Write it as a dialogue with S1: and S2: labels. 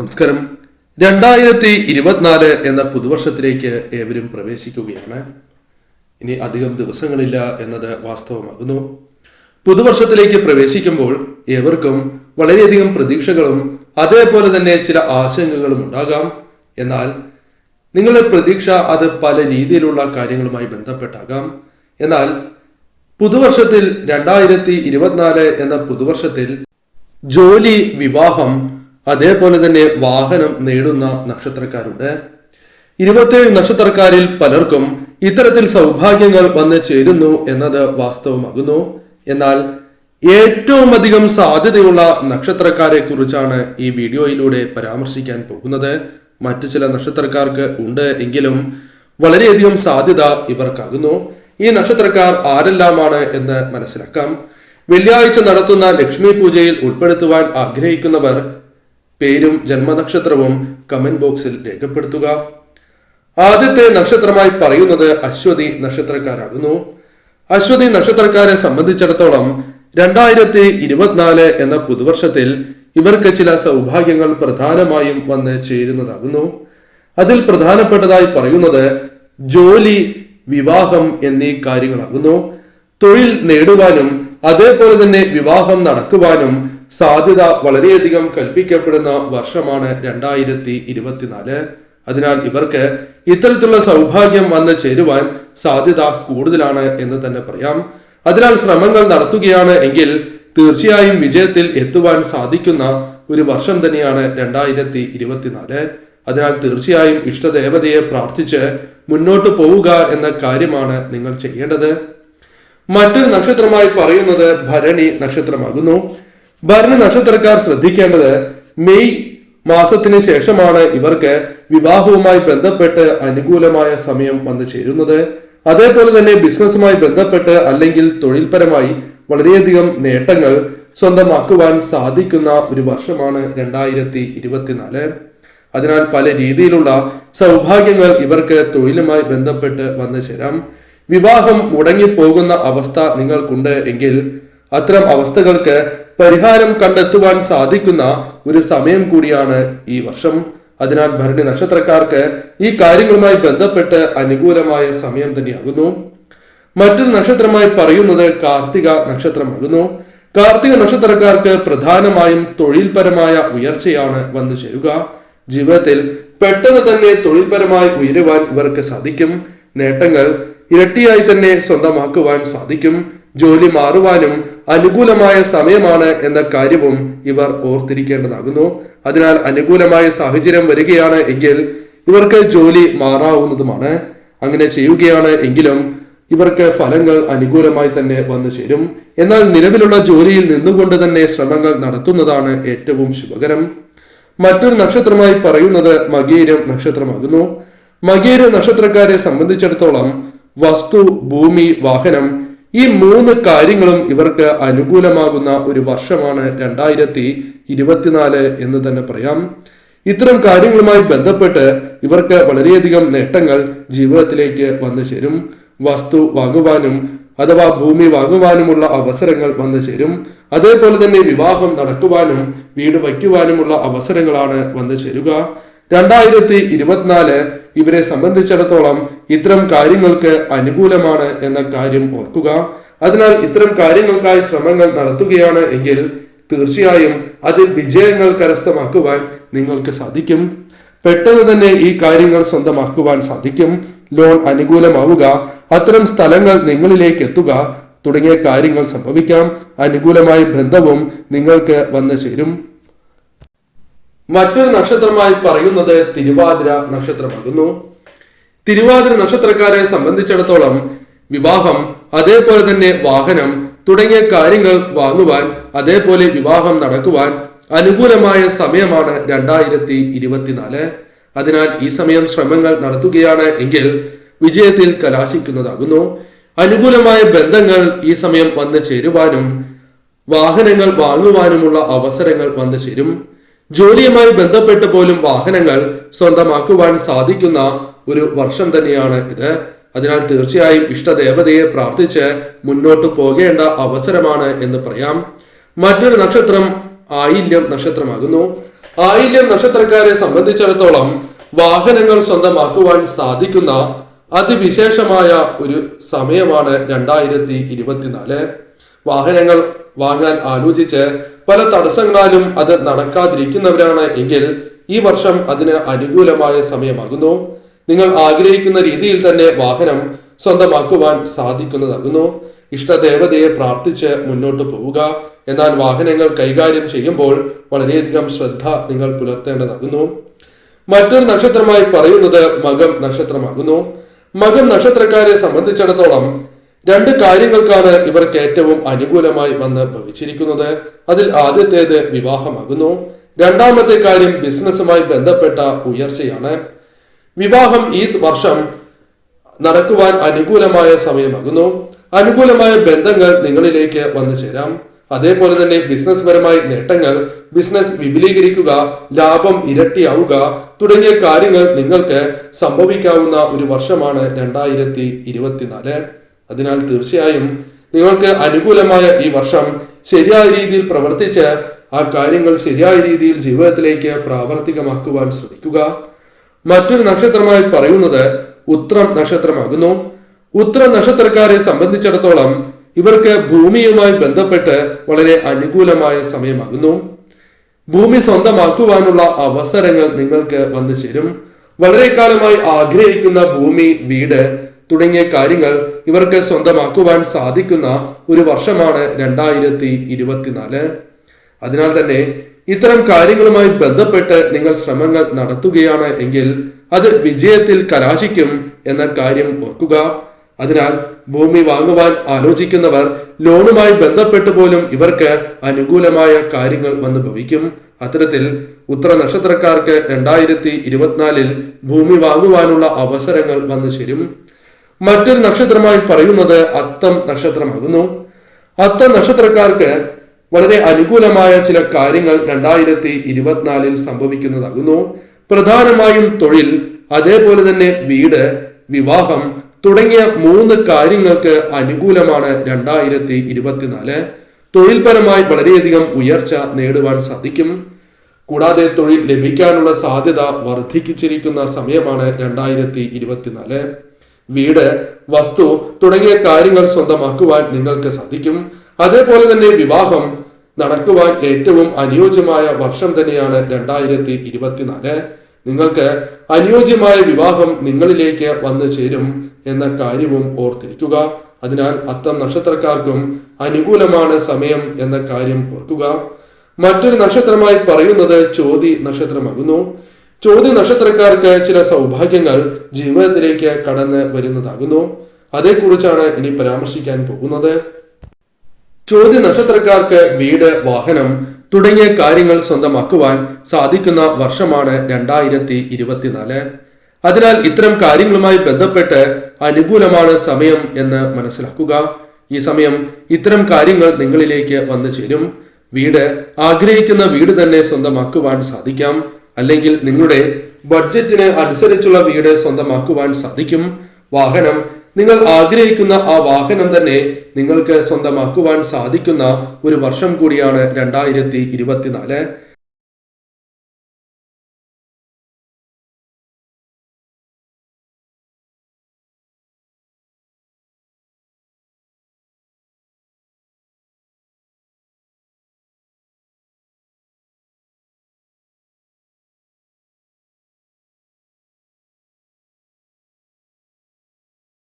S1: നമസ്കാരം. രണ്ടായിരത്തി ഇരുപത്തിനാല് എന്ന പുതുവർഷത്തിലേക്ക് ഏവരും പ്രവേശിക്കുകയാണ്. ഇനി അധികം ദിവസങ്ങളില്ല എന്നത് വാസ്തവമാകുന്നു. പുതുവർഷത്തിലേക്ക് പ്രവേശിക്കുമ്പോൾ ഏവർക്കും വളരെയധികം പ്രതീക്ഷകളും അതേപോലെ തന്നെ ചില ആശങ്കകളും ഉണ്ടാകാം. എന്നാൽ നിങ്ങളുടെ പ്രതീക്ഷ അത് പല രീതിയിലുള്ള കാര്യങ്ങളുമായി ബന്ധപ്പെട്ടാകാം. എന്നാൽ പുതുവർഷത്തിൽ രണ്ടായിരത്തി ഇരുപത്തിനാല് എന്ന പുതുവർഷത്തിൽ ജോലി വിവാഹം അതേപോലെ തന്നെ വാഹനം നേടുന്ന നക്ഷത്രക്കാരുണ്ട്. ഇരുപത്തിയേഴ് നക്ഷത്രക്കാരിൽ പലർക്കും ഇത്തരത്തിൽ സൗഭാഗ്യങ്ങൾ വന്ന് ചേരുന്നു എന്നത് വാസ്തവമാകുന്നു. എന്നാൽ ഏറ്റവും അധികം സാധ്യതയുള്ള നക്ഷത്രക്കാരെ കുറിച്ചാണ് ഈ വീഡിയോയിലൂടെ പരാമർശിക്കാൻ പോകുന്നത്. മറ്റു ചില നക്ഷത്രക്കാർക്ക് ഉണ്ട് എങ്കിലും വളരെയധികം സാധ്യത ഇവർക്കാകുന്നു. ഈ നക്ഷത്രക്കാർ ആരെല്ലാമാണ് എന്ന് മനസ്സിലാക്കാം. വെള്ളിയാഴ്ച നടത്തുന്ന ലക്ഷ്മി പൂജയിൽ ഉൾപ്പെടുത്തുവാൻ ആഗ്രഹിക്കുന്നവർ പേരും ജന്മനക്ഷത്രവും കമന്റ് ബോക്സിൽ രേഖപ്പെടുത്തുക. ആദ്യത്തെ നക്ഷത്രമായി പറയുന്നത് അശ്വതി നക്ഷത്രക്കാരാകുന്നു. അശ്വതി നക്ഷത്രക്കാരെ സംബന്ധിച്ചിടത്തോളം രണ്ടായിരത്തി ഇരുപത്തിനാല് എന്ന പുതുവർഷത്തിൽ ഇവർക്ക് ചില സൗഭാഗ്യങ്ങൾ പ്രധാനമായും വന്ന് ചേരുന്നതാകുന്നു. അതിൽ പ്രധാനപ്പെട്ടതായി പറയുന്നത് ജോലി വിവാഹം എന്നീ കാര്യങ്ങളാകുന്നു. തൊഴിൽ നേടുവാനും അതേപോലെ തന്നെ വിവാഹം നടക്കുവാനും സാധ്യത വളരെയധികം കൽപ്പിക്കപ്പെടുന്ന വർഷമാണ് രണ്ടായിരത്തി ഇരുപത്തിനാല്. അതിനാൽ ഇവർക്ക് ഇത്തരത്തിലുള്ള സൗഭാഗ്യം വന്ന് ചേരുവാൻ സാധ്യത കൂടുതലാണ് എന്ന് തന്നെ പറയാം. അതിനാൽ ശ്രമങ്ങൾ നടത്തുകയാണ് എങ്കിൽ തീർച്ചയായും വിജയത്തിൽ എത്തുവാൻ സാധിക്കുന്ന ഒരു വർഷം തന്നെയാണ് രണ്ടായിരത്തി ഇരുപത്തിനാല്. അതിനാൽ തീർച്ചയായും ഇഷ്ടദേവതയെ പ്രാർത്ഥിച്ച് മുന്നോട്ട് പോവുക എന്ന കാര്യമാണ് നിങ്ങൾ ചെയ്യേണ്ടത്. മറ്റൊരു നക്ഷത്രമായി പറയുന്നത് ഭരണി നക്ഷത്രമാകുന്നു. ഭരണി നക്ഷത്രക്കാർ ശ്രദ്ധിക്കേണ്ടത് മെയ് മാസത്തിന് ശേഷമാണ് ഇവർക്ക് വിവാഹവുമായി ബന്ധപ്പെട്ട് അനുകൂലമായ സമയം വന്നു ചേരുന്നത്. അതേപോലെ തന്നെ ബിസിനസ്സുമായി ബന്ധപ്പെട്ട് അല്ലെങ്കിൽ തൊഴിൽപരമായി വളരെയധികം നേട്ടങ്ങൾ സ്വന്തമാക്കുവാൻ സാധിക്കുന്ന ഒരു വർഷമാണ് രണ്ടായിരത്തി ഇരുപത്തിനാല് അതിനാൽ പല രീതിയിലുള്ള സൗഭാഗ്യങ്ങൾ ഇവർക്ക് തൊഴിലുമായി ബന്ധപ്പെട്ട് വന്നു ചേരാം. വിവാഹം മുടങ്ങിപ്പോകുന്ന അവസ്ഥ നിങ്ങൾക്കുണ്ട് എങ്കിൽ അത്തരം അവസ്ഥകൾക്ക് പരിഹാരം കണ്ടെത്തുവാൻ സാധിക്കുന്ന ഒരു സമയം കൂടിയാണ് ഈ വർഷം. അതിനാൽ ഭരണി നക്ഷത്രക്കാർക്ക് ഈ കാര്യങ്ങളുമായി ബന്ധപ്പെട്ട് അനുകൂലമായ സമയം തന്നെയാകുന്നു. മറ്റൊരു നക്ഷത്രമായി പറയുന്നത് കാർത്തിക നക്ഷത്രമാകുന്നു. കാർത്തിക നക്ഷത്രക്കാർക്ക് പ്രധാനമായും തൊഴിൽപരമായ ഉയർച്ചയാണ് വന്നു ചേരുക. ജീവിതത്തിൽ പെട്ടെന്ന് തന്നെ തൊഴിൽപരമായി ഉയരുവാൻ ഇവർക്ക് സാധിക്കും. നേട്ടങ്ങൾ ഇരട്ടിയായി തന്നെ സ്വന്തമാക്കുവാൻ സാധിക്കും. ജോലി മാറുവാനും അനുകൂലമായ സമയമാണ് എന്ന കാര്യവും ഇവർ ഓർത്തിരിക്കേണ്ടതാകുന്നു. അതിനാൽ അനുകൂലമായ സാഹചര്യം വരികയാണ് എങ്കിൽ ഇവർക്ക് ജോലി മാറാവുന്നതുമാണ്. അങ്ങനെ ചെയ്യുകയാണ് എങ്കിലും ഇവർക്ക് ഫലങ്ങൾ അനുകൂലമായി തന്നെ വന്നു ചേരും. എന്നാൽ നിലവിലുള്ള ജോലിയിൽ നിന്നുകൊണ്ട് തന്നെ ശ്രമങ്ങൾ നടത്തുന്നതാണ് ഏറ്റവും ശുഭകരം. മറ്റൊരു നക്ഷത്രമായി പറയുന്നത് മകീരം നക്ഷത്രമാകുന്നു. മകീര നക്ഷത്രക്കാരെ സംബന്ധിച്ചിടത്തോളം വസ്തു ഭൂമി വാഹനം ഈ മൂന്ന് കാര്യങ്ങളും ഇവർക്ക് അനുകൂലമാകുന്ന ഒരു വർഷമാണ് രണ്ടായിരത്തി ഇരുപത്തിനാല് എന്ന് തന്നെ പറയാം. ഇത്തരം കാര്യങ്ങളുമായി ബന്ധപ്പെട്ട് ഇവർക്ക് വളരെയധികം നേട്ടങ്ങൾ ജീവിതത്തിലേക്ക് വന്നു ചേരും. വസ്തു വാങ്ങുവാനും അഥവാ ഭൂമി വാങ്ങുവാനുമുള്ള അവസരങ്ങൾ വന്നു ചേരും. അതേപോലെ തന്നെ വിവാഹം നടക്കുവാനും വീട് വയ്ക്കുവാനുമുള്ള അവസരങ്ങളാണ് വന്നു ചേരുക. രണ്ടായിരത്തി ഇരുപത്തിനാല് ഇവരെ സംബന്ധിച്ചിടത്തോളം ഇത്തരം കാര്യങ്ങൾക്ക് അനുകൂലമാണ് എന്ന കാര്യം ഓർക്കുക. അതിനാൽ ഇത്തരം കാര്യങ്ങൾക്കായി ശ്രമങ്ങൾ നടത്തുകയാണ് എങ്കിൽ തീർച്ചയായും അത് വിജയങ്ങൾ കരസ്ഥമാക്കുവാൻ നിങ്ങൾക്ക് സാധിക്കും. പെട്ടെന്ന് തന്നെ ഈ കാര്യങ്ങൾ സ്വന്തമാക്കുവാൻ സാധിക്കും. ലോൺ അനുകൂലമാവുക അത്തരം സ്ഥലങ്ങൾ നിങ്ങളിലേക്ക് എത്തുക തുടങ്ങിയ കാര്യങ്ങൾ സംഭവിക്കാം. അനുകൂലമായ ബന്ധവും നിങ്ങൾക്ക് വന്നു ചേരും. മറ്റൊരു നക്ഷത്രമായി പറയുന്നത് തിരുവാതിര നക്ഷത്രമാകുന്നു. തിരുവാതിര നക്ഷത്രക്കാരെ സംബന്ധിച്ചിടത്തോളം വിവാഹം അതേപോലെ തന്നെ വാഹനം തുടങ്ങിയ കാര്യങ്ങൾ വാങ്ങുവാൻ അതേപോലെ വിവാഹം നടക്കുവാൻ അനുകൂലമായ സമയമാണ് രണ്ടായിരത്തി ഇരുപത്തിനാല്. അതിനാൽ ഈ സമയം ശ്രമങ്ങൾ നടത്തുകയാണ് എങ്കിൽ വിജയത്തിൽ കലാശിക്കുന്നതാകുന്നു. അനുകൂലമായ ബന്ധങ്ങൾ ഈ സമയം വന്നു ചേരുവാനും വാഹനങ്ങൾ വാങ്ങുവാനുമുള്ള അവസരങ്ങൾ വന്നു ചേരും. ജോലിയുമായി ബന്ധപ്പെട്ട് പോലും വാഹനങ്ങൾ സ്വന്തമാക്കുവാൻ സാധിക്കുന്ന ഒരു വർഷം തന്നെയാണ് ഇത്. അതിനാൽ തീർച്ചയായും ഇഷ്ടദേവതയെ പ്രാർത്ഥിച്ച് മുന്നോട്ട് പോകേണ്ട അവസരമാണ് എന്ന് പറയാം. മറ്റൊരു നക്ഷത്രം ആയില്യം നക്ഷത്രമാകുന്നു. ആയില്യം നക്ഷത്രക്കാരെ സംബന്ധിച്ചിടത്തോളം വാഹനങ്ങൾ സ്വന്തമാക്കുവാൻ സാധിക്കുന്ന അതിവിശേഷമായ ഒരു സമയമാണ് രണ്ടായിരത്തി ഇരുപത്തിനാല്. വാഹനങ്ങൾ വാങ്ങാൻ ആലോചിച്ച് പല തടസ്സങ്ങളാലും അത് നടക്കാതിരിക്കുന്നവരാണ് എങ്കിൽ ഈ വർഷം അതിന് അനുകൂലമായ സമയമാകുന്നു. നിങ്ങൾ ആഗ്രഹിക്കുന്ന രീതിയിൽ തന്നെ വാഹനം സ്വന്തമാക്കുവാൻ സാധിക്കുന്നതാകുന്നു. ഇഷ്ടദേവതയെ പ്രാർത്ഥിച്ച് മുന്നോട്ട് പോവുക. എന്നാൽ വാഹനങ്ങൾ കൈകാര്യം ചെയ്യുമ്പോൾ വളരെയധികം ശ്രദ്ധ നിങ്ങൾ പുലർത്തേണ്ടതാകുന്നു. മറ്റൊരു നക്ഷത്രമായി പറയുന്നത് മകം നക്ഷത്രമാകുന്നു. മകം നക്ഷത്രക്കാരെ സംബന്ധിച്ചിടത്തോളം രണ്ട് കാര്യങ്ങൾക്കാണ് ഇവർക്ക് ഏറ്റവും അനുകൂലമായി വന്ന് ഭവിച്ചിരിക്കുന്നത്. അതിൽ ആദ്യത്തേത് വിവാഹമാകുന്നു. രണ്ടാമത്തെ കാര്യം ബിസിനസ്സുമായി ബന്ധപ്പെട്ട ഉയർച്ചയാണ്. വിവാഹം ഈ വർഷം നടക്കുവാൻ അനുകൂലമായ സമയമാകുന്നു. അനുകൂലമായ ബന്ധങ്ങൾ നിങ്ങളിലേക്ക് വന്നു ചേരാം. അതേപോലെ തന്നെ ബിസിനസ് പരമായ നേട്ടങ്ങൾ ബിസിനസ് വിപുലീകരിക്കുക ലാഭം ഇരട്ടിയാവുക തുടങ്ങിയ കാര്യങ്ങൾ നിങ്ങൾക്ക് സംഭവിക്കാവുന്ന ഒരു വർഷമാണ് രണ്ടായിരത്തി ഇരുപത്തിനാല്. അതിനാൽ തീർച്ചയായും നിങ്ങൾക്ക് അനുകൂലമായ ഈ വർഷം ശരിയായ രീതിയിൽ പ്രവർത്തിച്ച് ആ കാര്യങ്ങൾ ശരിയായ രീതിയിൽ ജീവിതത്തിലേക്ക് പ്രാവർത്തികമാക്കുവാൻ ശ്രമിക്കുക. മറ്റൊരു നക്ഷത്രമായി പറയുന്നത് ഉത്രം നക്ഷത്രമാകുന്നു. ഉത്ര നക്ഷത്രക്കാരെ സംബന്ധിച്ചിടത്തോളം ഇവർക്ക് ഭൂമിയുമായി ബന്ധപ്പെട്ട് വളരെ അനുകൂലമായ സമയമാകുന്നു. ഭൂമി സ്വന്തമാക്കുവാനുള്ള അവസരങ്ങൾ നിങ്ങൾക്ക് വന്നു ചേരും വളരെ കാലമായി ആഗ്രഹിക്കുന്ന ഭൂമി വീട് തുടങ്ങിയ കാര്യങ്ങൾ ഇവർക്ക് സ്വന്തമാക്കുവാൻ സാധിക്കുന്ന ഒരു വർഷമാണ് രണ്ടായിരത്തി ഇരുപത്തിനാല് അതിനാൽ തന്നെ ഇത്തരം കാര്യങ്ങളുമായി ബന്ധപ്പെട്ട് നിങ്ങൾ ശ്രമങ്ങൾ നടത്തുകയാണ് എങ്കിൽ അത് വിജയത്തിൽ കലാശിക്കും എന്ന കാര്യം ഓർക്കുക. അതിനാൽ ഭൂമി വാങ്ങുവാൻ ആലോചിക്കുന്നവർ ലോണുമായി ബന്ധപ്പെട്ട് പോലും ഇവർക്ക് അനുകൂലമായ കാര്യങ്ങൾ വന്ന് ഭവിക്കും. അത്തരത്തിൽ ഉത്തര നക്ഷത്രക്കാർക്ക് രണ്ടായിരത്തി ഇരുപത്തിനാലിൽ ഭൂമി വാങ്ങുവാനുള്ള അവസരങ്ങൾ വന്നു ചേരും. മറ്റൊരു നക്ഷത്രമായി പറയുന്നത് അത്തം നക്ഷത്രമാകുന്നു. അത്തം നക്ഷത്രക്കാർക്ക് വളരെ അനുകൂലമായ ചില കാര്യങ്ങൾ രണ്ടായിരത്തി ഇരുപത്തിനാലിൽ സംഭവിക്കുന്നതാകുന്നു. പ്രധാനമായും തൊഴിൽ അതേപോലെ തന്നെ വീട് വിവാഹം തുടങ്ങിയ മൂന്ന് കാര്യങ്ങൾക്ക് അനുകൂലമാണ് രണ്ടായിരത്തി ഇരുപത്തിനാല്. തൊഴിൽപരമായി വളരെയധികം ഉയർച്ച നേടുവാൻ സാധിക്കും. കൂടാതെ തൊഴിൽ ലഭിക്കാനുള്ള സാധ്യത വർദ്ധിപ്പിച്ചിരിക്കുന്ന സമയമാണ് രണ്ടായിരത്തി ഇരുപത്തിനാല്. വീട് വസ്തു തുടങ്ങിയ കാര്യങ്ങൾ സ്വന്തമാക്കുവാൻ നിങ്ങൾക്ക് സാധിക്കും. അതേപോലെ തന്നെ വിവാഹം നടക്കുവാൻ ഏറ്റവും അനുയോജ്യമായ വർഷം തന്നെയാണ് രണ്ടായിരത്തി ഇരുപത്തിനാല് നിങ്ങൾക്ക് അനുയോജ്യമായ വിവാഹം നിങ്ങളിലേക്ക് വന്നു ചേരും എന്ന കാര്യവും ഓർത്തിരിക്കുക. അതിനാൽ അത്തം നക്ഷത്രക്കാർക്കും അനുകൂലമാണ് സമയം എന്ന കാര്യം ഓർക്കുക. മറ്റൊരു നക്ഷത്രമായി പറയുന്നത് ചോതി നക്ഷത്രമാകുന്നു. ചോതി നക്ഷത്രക്കാർക്ക് ചില സൗഭാഗ്യങ്ങൾ ജീവിതത്തിലേക്ക് കടന്ന് വരുന്നതാകുന്നു. അതേക്കുറിച്ചാണ് ഇനി പരാമർശിക്കാൻ പോകുന്നത്. ചോദ്യ നക്ഷത്രക്കാർക്ക് വീട് വാഹനം തുടങ്ങിയ കാര്യങ്ങൾ സ്വന്തമാക്കുവാൻ സാധിക്കുന്ന വർഷമാണ് രണ്ടായിരത്തി ഇരുപത്തിനാല് അതിനാൽ ഇത്തരം കാര്യങ്ങളുമായി ബന്ധപ്പെട്ട് അനുകൂലമാണ് സമയം എന്ന് മനസ്സിലാക്കുക. ഈ സമയം ഇത്തരം കാര്യങ്ങൾ നിങ്ങളിലേക്ക് വന്നു ചേരും. വീട് ആഗ്രഹിക്കുന്ന വീട് തന്നെ സ്വന്തമാക്കുവാൻ സാധിക്കാം. അല്ലെങ്കിൽ നിങ്ങളുടെ ബഡ്ജറ്റിന് അനുസരിച്ചുള്ള വീട് സ്വന്തമാക്കുവാൻ സാധിക്കും. വാഹനം നിങ്ങൾ ആഗ്രഹിക്കുന്ന ആ വാഹനം തന്നെ നിങ്ങൾക്ക് സ്വന്തമാക്കുവാൻ സാധിക്കുന്ന ഒരു വർഷം കൂടിയാണ് രണ്ടായിരത്തി